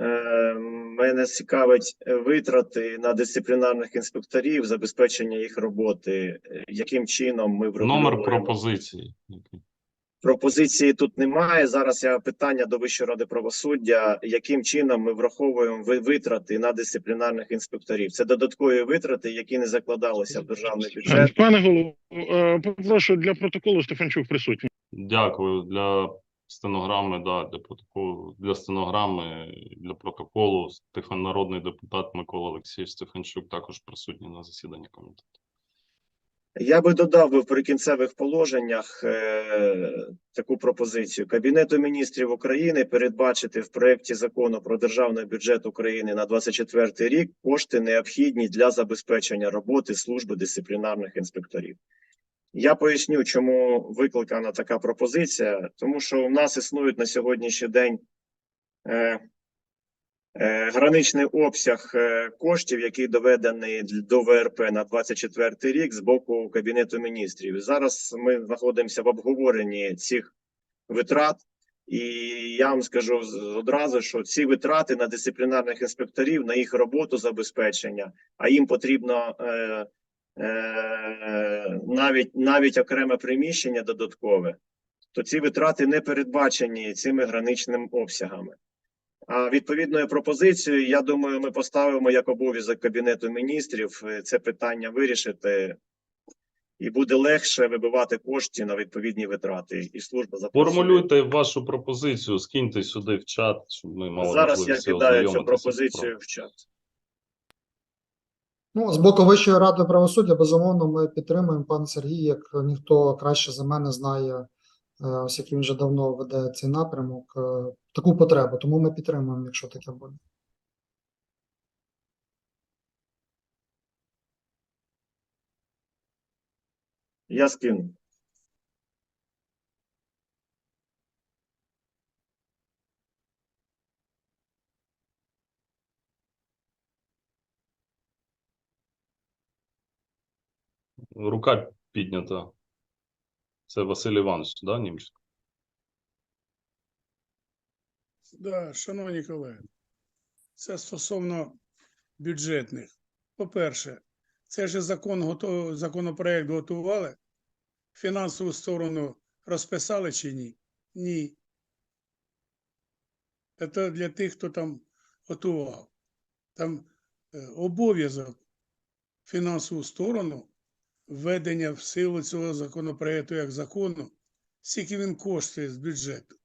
Е, Мене цікавить е, витрати на дисциплінарних інспекторів, забезпечення їх роботи. Е, Яким чином ми Номер пропозиції. Пропозиції тут немає. Зараз я питання до Вищої ради правосуддя. Яким чином ми враховуємо витрати на дисциплінарних інспекторів? Це додаткові витрати, які не закладалися в державний бюджет. Пане голово, е, попрошу для протоколу Стефанчук присутній. Дякую для стенограми, да, для протоколу, для стенограми, для протоколу. Стефан, народний депутат Микола Олексійович Стефанчук також присутній на засіданні комітету. Я би додав би в прикінцевих положеннях е, таку пропозицію Кабінету міністрів України передбачити в проєкті закону про державний бюджет України на 24 рік кошти необхідні для забезпечення роботи служби дисциплінарних інспекторів. Я поясню, чому викликана така пропозиція, тому що у нас існують на сьогоднішній день е, е, граничний обсяг е, коштів, який доведений до ВРП на 24 рік з боку Кабінету міністрів. Зараз ми знаходимося в обговоренні цих витрат. І я вам скажу одразу, що ці витрати на дисциплінарних інспекторів, на їх роботу забезпечення, а їм потрібно е, навіть навіть окреме приміщення додаткове, то ці витрати не передбачені цими граничними обсягами. А відповідною пропозицією, я думаю, ми поставимо як обов'язок Кабінету міністрів е, це питання вирішити, і буде легше вибивати кошти на відповідні витрати. І служба запрацює. Формулюйте вашу пропозицію, скиньте сюди в чат, щоб ми мали Зараз я кидаю цю пропозицію в чат. Ну, з боку Вищої ради правосуддя, безумовно, ми підтримуємо пан Сергій, як ніхто краще за мене знає, ось оскільки він вже давно веде цей напрямок, е, таку потребу. Тому ми підтримуємо, якщо таке буде. Я скину. Рука піднята. Це Василь Іванович, да, Німченко? Да, шановні колеги, це стосовно бюджетних. По-перше, це ж закон готов, законопроект готували, фінансову сторону розписали чи ні? Ні. Це для тих, хто там готував. Там е, обов'язок фінансову сторону введення в силу цього законопроекту як закону, скільки він коштує з бюджету.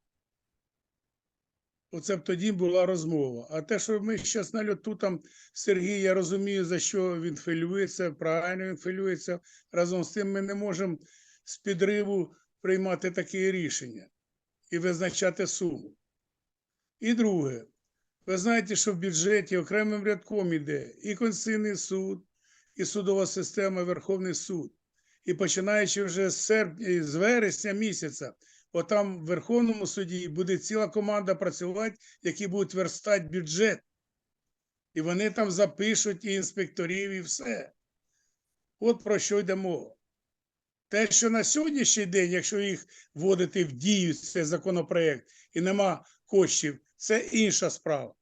Оце б тоді була розмова. А те, що ми зараз на льоту там Сергій, я розумію, за що він хвилюється, правильно він хвилюється. Разом з тим ми не можемо з підриву приймати такі рішення і визначати суму. І друге, ви знаєте, що в бюджеті окремим рядком іде і Конституційний суд, і судова система, Верховний суд. І починаючи вже з серпня, з вересня місяця, отам в Верховному суді буде ціла команда працювати, які будуть верстати бюджет. І вони там запишуть і інспекторів, і все. От про що йде мова. Те, що на сьогоднішній день, якщо їх вводити в дію, цей законопроект, і нема коштів, це інша справа.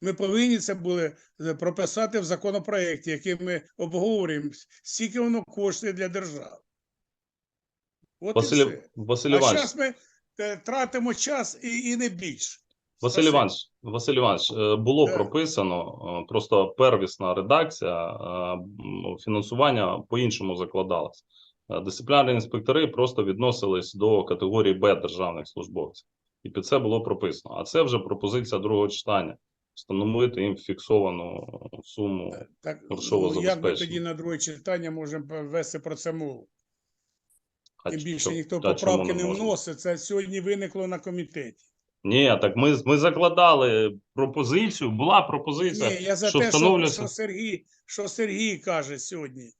Ми повинні це були е, прописати в законопроекті, який ми обговорюємо, скільки воно коштує для держави. От і все. Василь А зараз ми е, тратимо час і, і не більше. Василь Іванович, Василь Іванович, е, було прописано, просто первісна редакція е, фінансування по-іншому закладалась. Е, Дисциплінарні інспектори просто відносились до категорії Б державних службовців. І під це було прописано. А це вже пропозиція другого читання. Встановити їм фіксовану суму. Так, Грошового ну, як ми тоді на друге читання можемо вести про це мову? А Тим більше чо- ніхто та чому поправки не можна? вносить. Це сьогодні виникло на комітеті. Ні, так ми, ми закладали пропозицію, була пропозиція, Ні, я за що те, що, встановлюється. що Сергій, що Сергій каже сьогодні.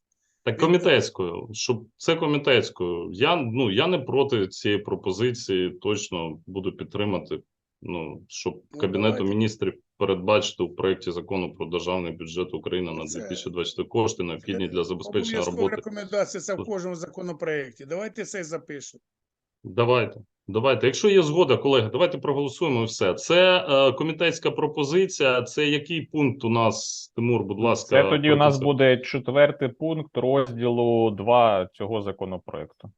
Так комітетською, щоб це комітетською. Я ну я не проти цієї пропозиції. Точно буду підтримати. Ну щоб Ну, кабінету давайте. міністрів передбачити у проєкті закону про державний бюджет України на Це- 2024 кошти необхідні для забезпечення роботи. рекомендація це в кожному законопроекті. Давайте це запишемо. Давайте. Давайте, якщо є згода, колеги, давайте проголосуємо і все. Це е, комітетська пропозиція. Це який пункт у нас, Тимур, будь ласка. Це тоді у нас буде четвертий пункт розділу 2 цього законопроекту.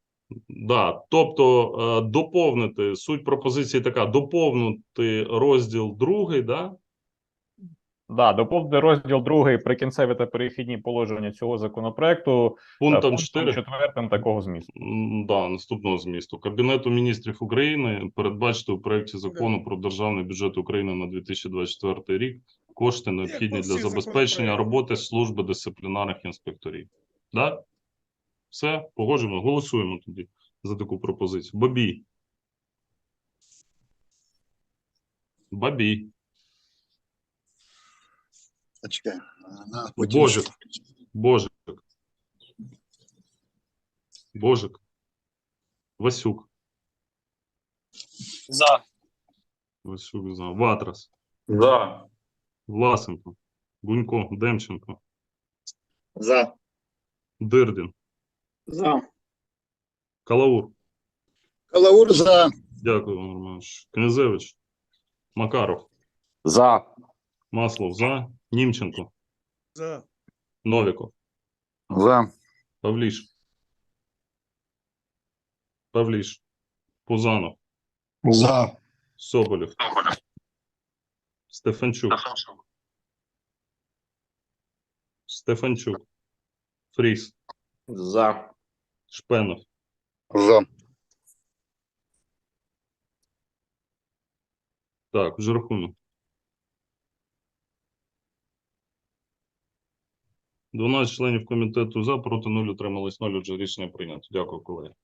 Да, тобто е, доповнити суть пропозиції така: доповнити розділ другий, да? Да, доповнити розділ 2 прикінцеві та перехідні положення цього законопроекту е, пунктом четвертим такого змісту. Да, наступного змісту. Кабінету міністрів України передбачити у проєкті закону про державний бюджет України на 2024 рік кошти необхідні для забезпечення роботи служби дисциплінарних інспекторів. Да? Все, погоджуємо, голосуємо тоді за таку пропозицію. Бабій. Бабій. На- потім Боже. Божик. Божик. Васюк. За. Васюк за. Ватрас. За. Власенко. Гунько. Демченко. За. Дирдін. За. Калаур. Калаур за. Дякую, Іван Романович. Князевич. Макаров. За. Маслов. За. Німченко. За. Новіков. За. Павліш. Павліш. Пузанов. За. Соболєв. Стефанчук. Стефанчук. Фріс. За. Шпенов. За. Так, вже рахунок. 12 членів комітету за, проти 0, утримались 0, отже рішення прийнято. Дякую, колеги.